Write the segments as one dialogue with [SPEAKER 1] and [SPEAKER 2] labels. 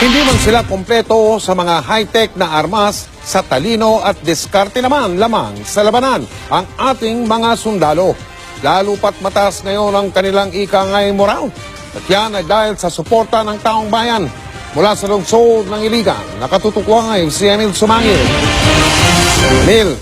[SPEAKER 1] Hindi man sila kompleto sa mga high-tech na armas, sa talino at diskarte naman lamang sa labanan ang ating mga sundalo. Lalo pat mataas ngayon ang kanilang ikangay moral. At yan ay dahil sa suporta ng taong bayan. Mula sa lungsod ng Iligan, nakatutukwang si Emil Sumangil. Emil,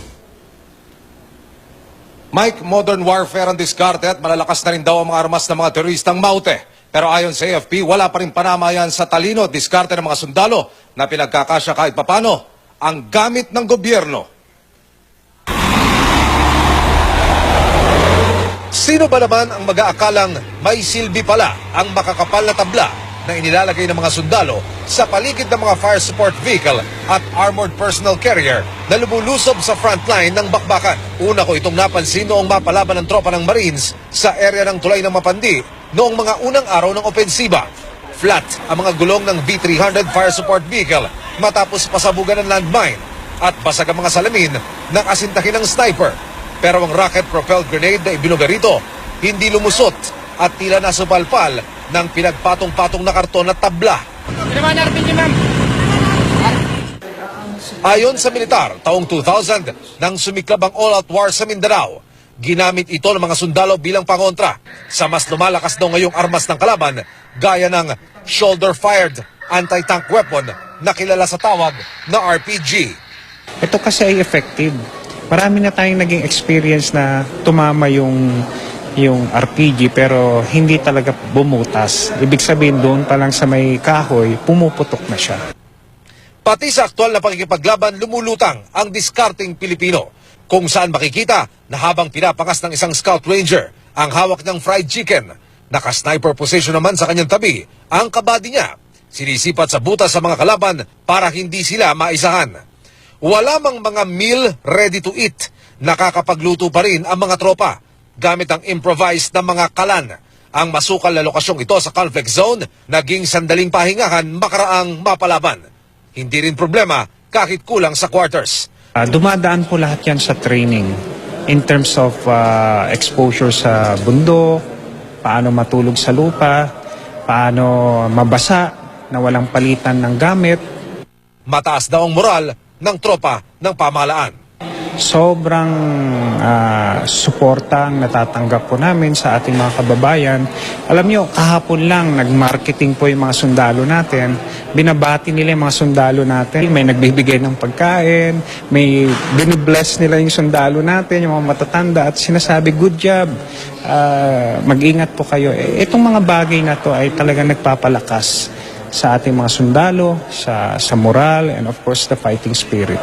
[SPEAKER 2] Mike, modern warfare ang diskarte at malalakas na rin daw ang mga armas ng mga teroristang maute. Pero ayon sa AFP, wala pa rin panamayan sa talino at diskarte ng mga sundalo na pinagkakasya kahit papano ang gamit ng gobyerno. Sino ba naman ang mag-aakalang may silbi pala ang makakapal na tabla na inilalagay ng mga sundalo sa paligid ng mga fire support vehicle at armored personal carrier na lumulusob sa frontline ng bakbakan. Una ko itong napansin noong mapalaban ng tropa ng Marines sa area ng tulay ng Mapandi noong mga unang araw ng opensiba. Flat ang mga gulong ng V-300 fire support vehicle matapos pasabugan ng landmine at basag ang mga salamin ng asintahin ng sniper. Pero ang rocket-propelled grenade na ibinuga rito, hindi lumusot at tila nasupalpal ng pinagpatong-patong na karton at tabla. Ayon sa militar, taong 2000, nang sumiklab ang all-out war sa Mindanao, ginamit ito ng mga sundalo bilang pangontra sa mas lumalakas daw ngayong armas ng kalaban gaya ng shoulder-fired anti-tank weapon na kilala sa tawag na RPG.
[SPEAKER 3] Ito kasi ay effective. Marami na tayong naging experience na tumama yung yung RPG pero hindi talaga bumutas. Ibig sabihin doon pa lang sa may kahoy, pumuputok na siya.
[SPEAKER 2] Pati sa aktual na pakikipaglaban, lumulutang ang discarding Pilipino. Kung saan makikita na habang pinapangas ng isang scout ranger ang hawak ng fried chicken, naka-sniper position naman sa kanyang tabi ang kabady niya. Sinisipat sa butas sa mga kalaban para hindi sila maisahan. Wala mang mga meal ready to eat, nakakapagluto pa rin ang mga tropa gamit ang improvised na mga kalan. Ang masukal na lokasyong ito sa conflict zone, naging sandaling pahingahan makaraang mapalaban. Hindi rin problema kahit kulang sa quarters.
[SPEAKER 3] Ah, dumadaan po lahat yan sa training in terms of ah, exposure sa bundok, paano matulog sa lupa, paano mabasa na walang palitan ng gamit,
[SPEAKER 2] Mataas daw ang moral ng tropa ng pamahalaan.
[SPEAKER 3] sobrang ah, suporta ang natatanggap po namin sa ating mga kababayan. Alam nyo, kahapon lang nag-marketing po yung mga sundalo natin. Binabati nila yung mga sundalo natin. May nagbibigay ng pagkain, may binibless nila yung sundalo natin, yung mga matatanda at sinasabi, good job, Ah, mag-ingat po kayo. Eh, itong mga bagay na to ay talagang nagpapalakas sa ating mga sundalo, sa, sa moral, and of course the fighting spirit.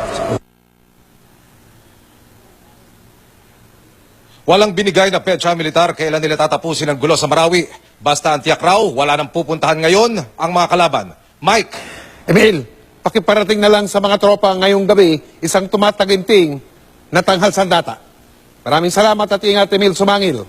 [SPEAKER 2] Walang binigay na petsa militar kailan nila tatapusin ang gulo sa Marawi. Basta ang tiyak wala nang pupuntahan ngayon ang mga kalaban. Mike,
[SPEAKER 1] Emil, pakiparating na lang sa mga tropa ngayong gabi isang tumataginting na tanghal sandata. Maraming salamat at ingat, Emil Sumangil.